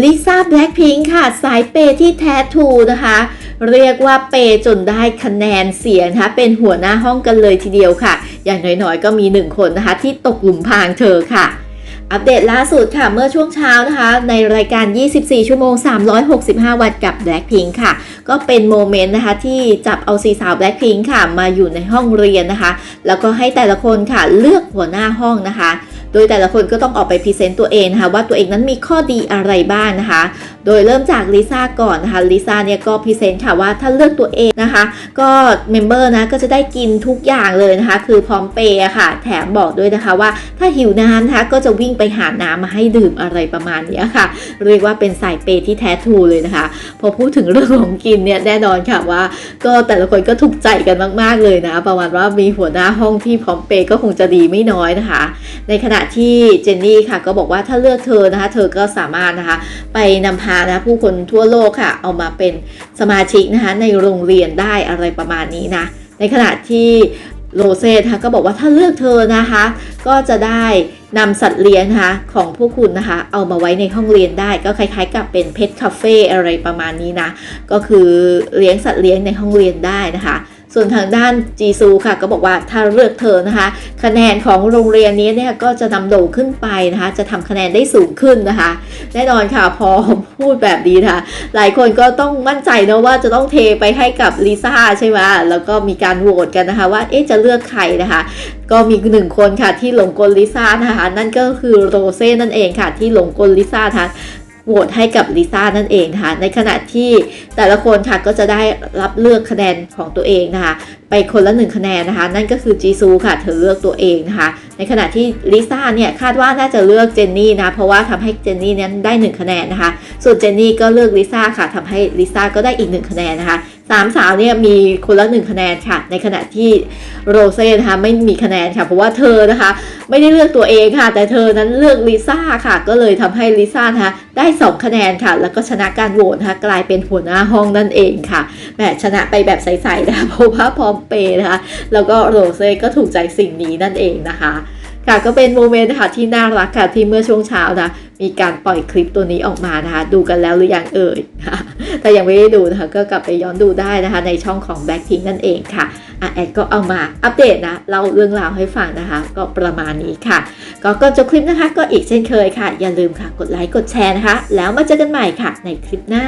ลิซ่าแบล็คพิงค์ค่ะ สายเปย์ที่แท้ทูนะคะ เรียกว่าเปย์จนได้คะแนนเสียงนะคะ เป็นหัวหน้าห้องกันเลยทีเดียวค่ะ อย่างน้อยๆ ก็มีหนึ่งคนนะคะ ที่ตกหลุมพรางเธอค่ะ อัปเดตล่าสุดค่ะ เมื่อช่วงเช้านะคะ ในรายการ 24 ชั่วโมง 365 วันกับ Blackpink ค่ะ ก็เป็นโมเมนต์นะคะ ที่จับเอาสีสาว Blackpink ค่ะ มาอยู่ในห้องเรียนนะคะ แล้วก็ให้แต่ละคนค่ะเลือกหัวหน้าห้องนะคะ โดยแต่ละคนก็ต้องออกไปพรีเซนต์ตัวเองนะคะว่าตัวเองนั้นมีข้อดีอะไรบ้างนะคะ โดยเริ่มจากลิซ่าก่อนนะคะลิซ่าเนี่ยก็พรีเซนต์ค่ะว่าถ้าเลือกตัวเองนะคะ ก็เมมเบอร์นะก็จะได้กินทุกอย่างเลยนะคะ คือพร้อมเปย์อะค่ะ แถมบอกด้วยนะคะว่าถ้าหิวน้ำนะคะก็จะวิ่งไปหาน้ำมาให้ดื่มอะไรประมาณนี้ค่ะ เรียกว่าเป็นสายเปย์ที่แท้ทรูเลยนะคะ พอพูดถึงเรื่องของกินเนี่ยแน่นอนค่ะว่า ก็แต่ละคนก็ถูกใจกันมาก ๆเลยนะ ประมาณว่ามีหัวหน้าห้องที่พร้อมเปย์ก็คงจะดีไม่น้อยนะคะ ในขณะที่เจนนี่ค่ะก็บอกว่าถ้าเลือกเธอนะคะ เธอก็สามารถนะคะไปนำพานะผู้คนทั่วโลกค่ะ เอามาเป็นสมาชิกนะคะในโรงเรียนได้อะไรประมาณนี้นะ ในขณะที่โรเซ่นะคะก็บอกว่าถ้าเลือกเธอนะคะ ก็จะได้นำสัตว์เลี้ยงนะคะของพวกคุณนะคะ เอามาไว้ในห้องเรียนได้ก็คล้ายๆ กับเป็นเพ t คาเฟ่อะไรประมาณนี้นะ ก็คือเลี้ยงสัตว์เลี้ยงในห้องเรียนได้นะคะ ส่วนทางด้านจีซูค่ะก็บอกว่าถ้าเลือกเธอนะคะ คะแนนของโรงเรียนนี้เนี่ยก็จะนำโด่งขึ้นไปนะคะ จะทำคะแนนได้สูงขึ้นนะคะ แน่นอนค่ะพอพูดแบบนี้นะคะหลายคนก็ต้องมั่นใจนะว่าจะต้องเทไปให้กับลิซ่าใช่ไหมแล้วก็มีการโหวตกันนะคะว่าเอ๊ะจะเลือกใครนะคะ ก็มีหนึ่งคนค่ะที่หลงกลลิซ่านะคะ นั่นก็คือโรเซ่นั่นเองค่ะที่หลงกลลิซ่านะคะ โหวตให้กับลิซ่านั่นเองนะคะในขณะที่แต่ละคนค่ะก็จะได้รับเลือกคะแนนของตัวเองนะคะไปคนละหนึ่งคะแนนนะคะ นั่นก็คือจีซูค่ะเธอเลือกตัวเองนะคะในขณะที่ลิซ่าเนี่ยคาดว่าน่าจะเลือกเจนนี่นะเพราะว่าทำให้เจนนี่นั้นได้หนึ่งคะแนนนะคะส่วนเจนนี่ก็เลือกลิซ่าค่ะทำให้ลิซ่าก็ได้อีกหนึ่งคะแนนนะคะสามสาวเนี่ยมีคนละหนึ่งคะแนนค่ะในขณะที่ โรเซ่นะคะไม่มีคะแนนค่ะ เพราะว่าเธอนะคะ ไม่ได้เลือกตัวเองค่ะ แต่เธอนั้นเลือกลิซ่าค่ะ ก็เลยทำให้ลิซ่านะคะได้สองคะแนนค่ะ แล้วก็ชนะการโหวตนะคะกลายเป็นหัวหน้าห้องนั่นเองค่ะแหมชนะไปแบบใสๆนะคะเพราะว่าพร้อมเปย์นะคะแล้วก็โรเซ่ก็ถูกใจสิ่งนี้นั่นเองนะคะค่ะก็เป็นโมเมนต์ค่ะที่น่ารักค่ะที่เมื่อช่วงเช้านะมีการปล่อยคลิปตัวนี้ออกมานะคะดูกันแล้วหรือยังเอ่ยถ้ายังไม่ได้ดูนะคะก็กลับไปย้อนดูได้นะคะในช่องของ Blackpink นั่นเองค่ะ อะแอดก็เอามาอัปเดตนะเล่าเรื่องราวให้ฟังนะคะ ก็ประมาณนี้ค่ะ ก็ก่อนจบคลิปนะคะ ก็อีกเช่นเคยค่ะ อย่าลืมค่ะกดไลค์กดแชร์นะคะ แล้วมาเจอกันใหม่ค่ะในคลิปหน้า